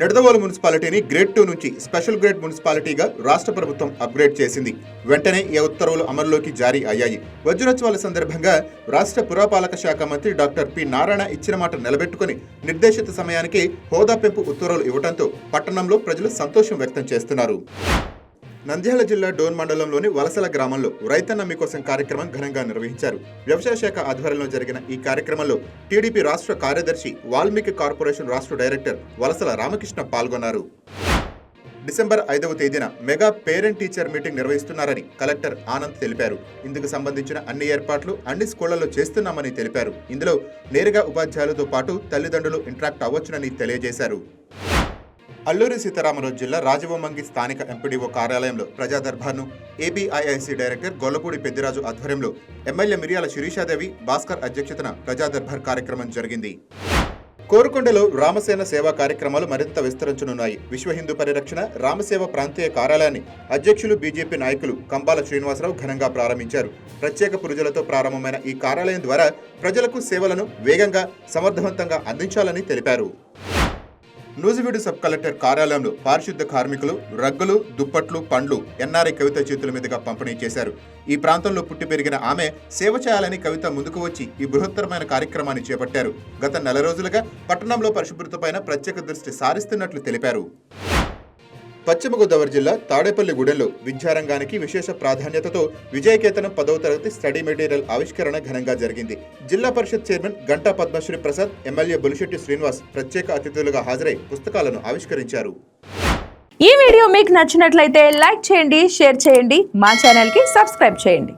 నిడదవోలు మున్సిపాలిటీని grade two నుంచి special grade మున్సిపాలిటీగా రాష్ట్ర ప్రభుత్వం అప్గ్రేడ్ చేసింది. వెంటనే ఈ ఉత్తర్వులు అమల్లోకి జారీ అయ్యాయి. వజ్రోత్సవాల సందర్భంగా రాష్ట్ర పురపాలక శాఖ మంత్రి డాక్టర్ పి. నారాయణ ఇచ్చిన మాట నిలబెట్టుకుని నిర్దేశిత సమయానికి హోదా పెంపు ఉత్తర్వులు ఇవ్వడంతో పట్టణంలో ప్రజలు సంతోషం వ్యక్తం చేస్తున్నారు. నంద్యాల జిల్లా డోన్ మండలంలోని వలసల గ్రామంలో రైతన్న మీకోసం కార్యక్రమం ఘనంగా నిర్వహించారు. వ్యవసాయ శాఖ ఆధ్వర్యంలో జరిగిన ఈ కార్యక్రమంలో టీడీపీ రాష్ట్ర కార్యదర్శి వాల్మీకి కార్పొరేషన్ రాష్ట్ర డైరెక్టర్ వలసల రామకృష్ణ పాల్గొన్నారు. డిసెంబర్ ఐదవ తేదీన మెగా పేరెంట్ టీచర్ మీటింగ్ నిర్వహిస్తున్నారని కలెక్టర్ ఆనంద్ తెలిపారు. ఇందుకు సంబంధించిన అన్ని ఏర్పాట్లు అన్ని స్కూళ్ళలో చేస్తున్నామని తెలిపారు. ఇందులో నేరుగా ఉపాధ్యాయులతో పాటు తల్లిదండ్రులు ఇంటరాక్ట్ అవ్వచ్చునని తెలియజేశారు. అల్లూరి సీతారామరాజు జిల్లా రాజవొమ్మంగి స్థానిక ఎంపీడీఓ కార్యాలయంలో ప్రజా దర్బార్ను ఏపీఐఐసి డైరెక్టర్ గొల్లపూడి పెద్దిరాజు ఆధ్వర్యంలో ఎమ్మెల్యే మిరియాల శిరీషాదేవి భాస్కర్ అధ్యక్షతన ప్రజా దర్బార్ కార్యక్రమం జరిగింది. కోరుకొండలో రామసేన సేవా కార్యక్రమాలు మరింత విస్తరించనున్నాయి. విశ్వ హిందూ పరిరక్షణ రామసేవ ప్రాంతీయ కార్యాలయాన్ని అధ్యక్షులు బీజేపీ నాయకులు కంబాల శ్రీనివాసరావు ఘనంగా ప్రారంభించారు. ప్రత్యేక పురుజలతో ప్రారంభమైన ఈ కార్యాలయం ద్వారా ప్రజలకు సేవలను వేగంగా సమర్థవంతంగా అందించాలని తెలిపారు. నూజివీడు సబ్ కలెక్టర్ కార్యాలయంలో పారిశుద్ధ కార్మికులు రగ్గులు దుప్పట్లు పండ్లు ఎన్ఆర్ఐ కవిత చేతుల మీదుగా పంపిణీ చేశారు. ఈ ప్రాంతంలో పుట్టి పెరిగిన ఆమె సేవ చేయాలని కవిత ముందుకు వచ్చి ఈ బృహత్తరమైన కార్యక్రమాన్ని చేపట్టారు. గత నెల రోజులుగా పట్టణంలో పరిశుభ్రతపైన ప్రత్యేక దృష్టి సారిస్తున్నట్లు తెలిపారు. పశ్చిమ గోదావరి జిల్లా తాడేపల్లిగూడెంలో విద్యారంగానికి విశేష ప్రాధాన్యతతో విజయకేతనం పదవ తరగతి స్టడీ మెటీరియల్ ఆవిష్కరణ ఘనంగా జరిగింది. జిల్లా పరిషత్ చైర్మన్ గంటా పద్మశ్రీ ప్రసాద్ ఎమ్మెల్యే బులిశెట్టి శ్రీనివాస్ ప్రత్యేక అతిథులుగా హాజరై పుస్తకాలను ఆవిష్కరించారు. ఈ వీడియో మీకు నచ్చినట్లయితే లైక్ చేయండి షేర్ చేయండి మా ఛానల్కి సబ్స్క్రైబ్ చేయండి.